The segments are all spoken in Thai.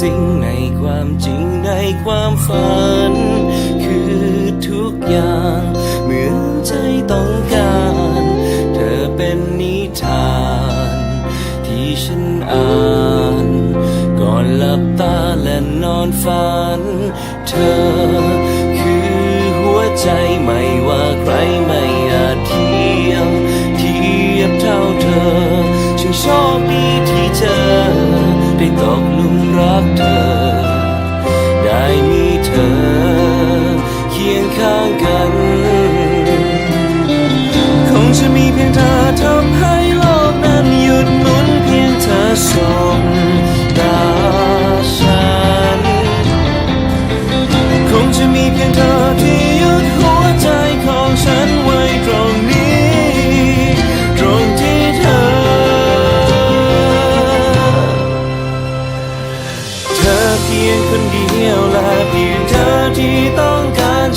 สิ่งในความฝัน คือทุกอย่าง เหมือนใจต้องการ เธอเป็นนิทาน ที่ฉันอ่าน ก่อนหลับตาและนอนฝัน เธอคือหัวใจไม่ มี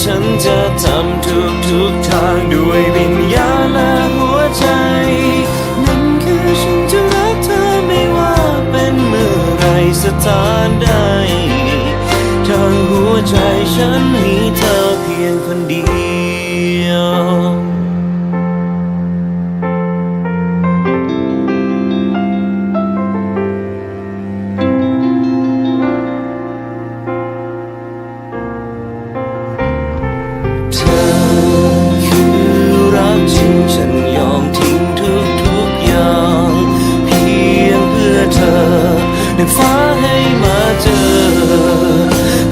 ฉันจะทำทุกทุกๆทางด้วยวิญญาณและหัวใจ นั่นคือฉันจะรักเธอไม่ว่าเป็นเมื่อไรสถานใดทางหัวใจฉันมีเธอเพียงคนเดียว จริงฉันยอมทิ้งทุกทุกๆอย่าง เพียงเพื่อเธอดึงฟ้าให้มาเจอ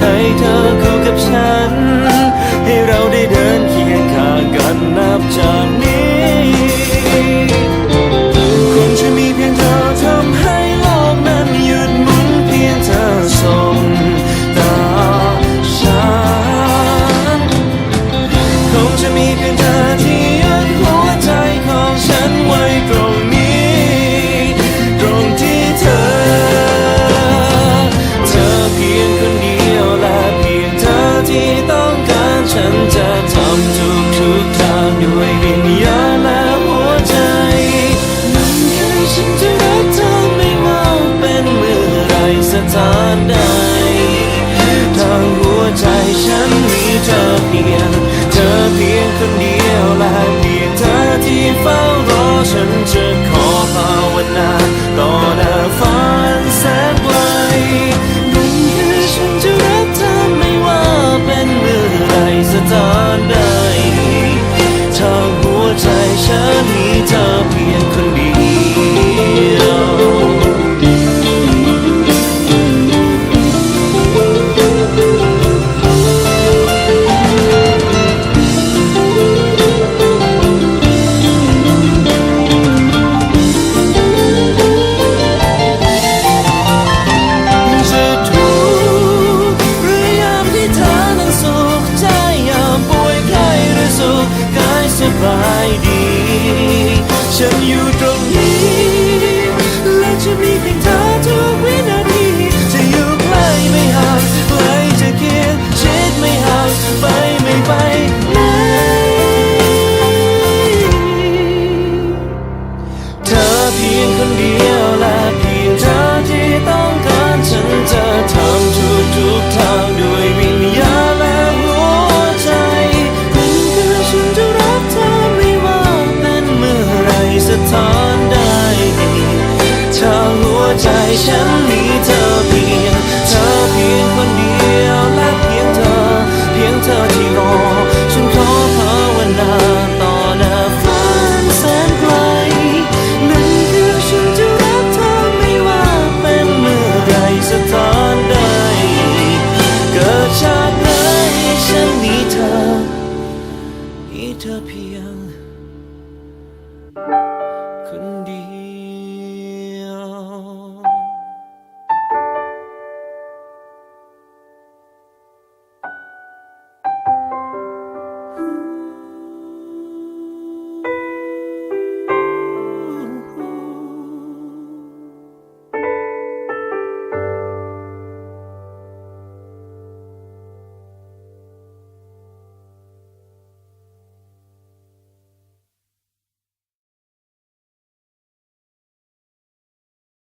ให้เธอคู่กับฉัน ถานใดทางหัวใจฉันมีเธอเพียง เธอเพียงคนเดียวและเพียงเธอที่เฝ้ารอฉัน บายดี ฉันอยู่ ฉันมีเธอเพียง เธอเพียงคนเดียวและเพียงเธอ เพียงเธอที่รอ ฉันขอภาวนาต่อหน้าฝันแสนไกลนั่นคือฉันจะรักเธอไม่ว่าเป็นเมื่อไรสถานใด เกิดชาติไหนฉันมีเธอ มีเธอเพียง